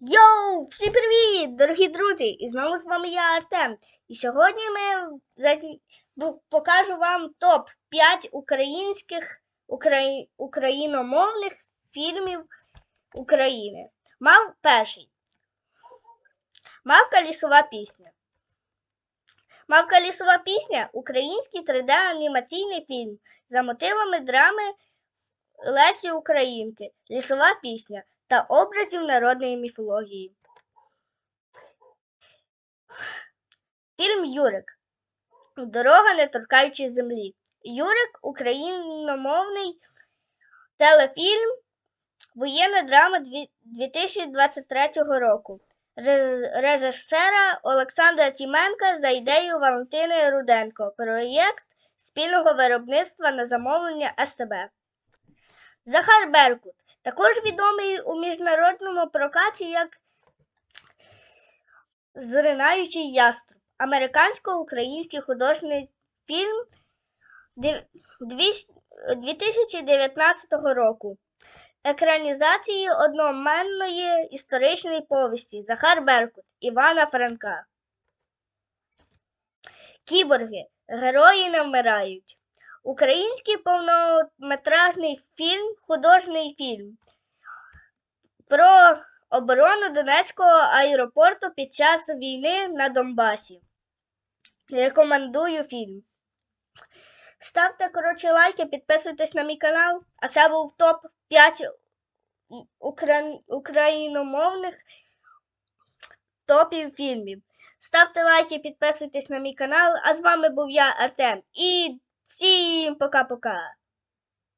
Йоу, всім привіт, дорогі друзі! І знову з вами я Артем. І сьогодні ми покажу вам топ 5 українських украї... україномовних фільмів України. Мав перший. Мавка лісова пісня. Мавка лісова пісня український 3D-анімаційний фільм за мотивами драми Лесі Українки. Лісова пісня та образів народної міфології. Фільм Юрик. Дорога не торкаючись землі. Юрик україномовний телефільм Воєнна драма 2023 року. Режисера Олександра Тіменка за ідеєю Валентини Руденко. Проєкт спільного виробництва на замовлення СТБ. Захар Беркут, також відомий у міжнародному прокаті як Зринаючий яструб, американсько-український художній фільм 2019 року. Екранізації одноменної історичної повісті Захар Беркут Івана Франка. Кіборги. Герої не вмирають. Український повнометражний фільм, художній фільм про оборону Донецького аеропорту під час війни на Донбасі. Рекомендую фільм. Ставте, коротше, лайки, підписуйтесь на мій канал. А це був топ 5 укра... україномовних топів фільмів. Ставте лайки, підписуйтесь на мій канал. А з вами був я, Артем. І всім пока-пока.